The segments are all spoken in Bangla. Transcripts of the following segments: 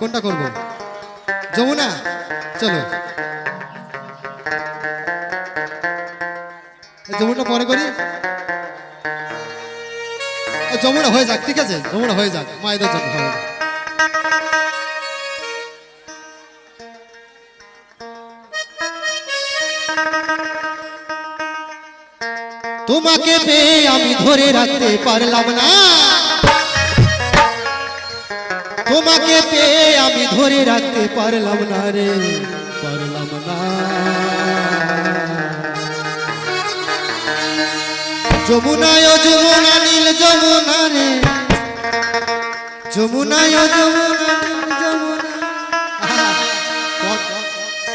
কোনটা করব? যমুনা? চলো। যমুনা পরে করি। যমুনা হয়ে যাক, ঠিক আছে? যমুনা হয়ে যাক, মায়েদের জন্য হবে। না। তোমাকে পেয়ে আমি ধরে রাখতে পারলাম না। তোমাকে পেয়ে আমি ধরে রাখতে পারলাম না রে? পারলাম না। যমুনায় যমুনা নীল যমুনা রে। যমুনায় যমুনা যমুনা।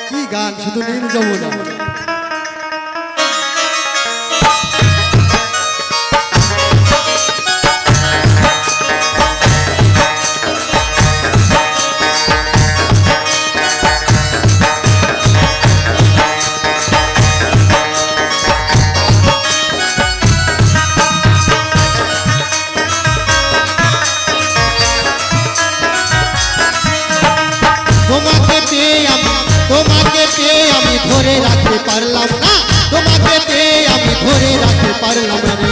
কি গান, শুধু নীল যমুনা? পেয়ে আমি তোমাকে পেয়ে আমি ধরে রাখতে পারলাম না। তোমাকে পেয়ে আমি ধরে রাখতে পারলাম না।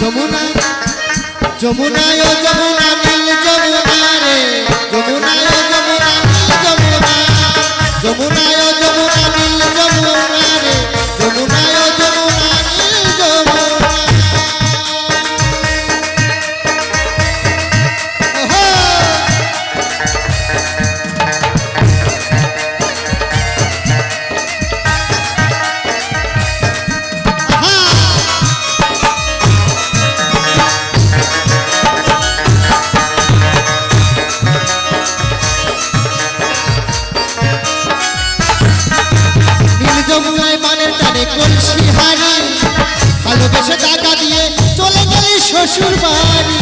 যমুনা, যমুনায় যমুনা টাকা দিয়ে চলে গেলে শ্বশুর বাড়ি।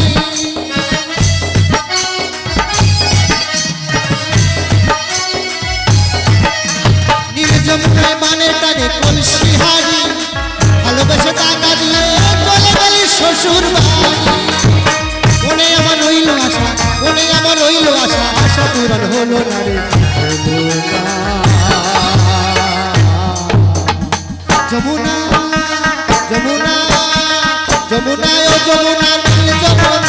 গেলে শ্বশুর বাড়ি। মনে আমার রইল আশা, মনে আমার রইল আশা আশা পূরণ হলো না রে। যমুনায় যমুনা নীল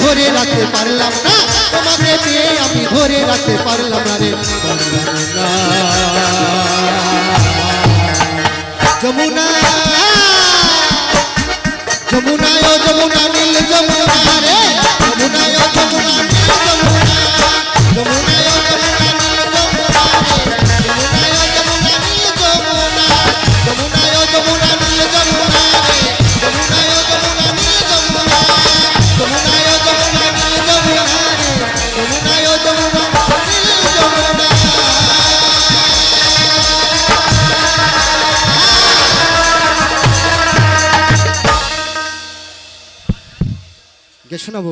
ধরে রাখতে পারলাম না। তোমাকে পেয়ে আমি ধরে রাখতে পারলাম না রে। যমুনা যমুনা ও যমুনা নীল, যমুনা শোনাবো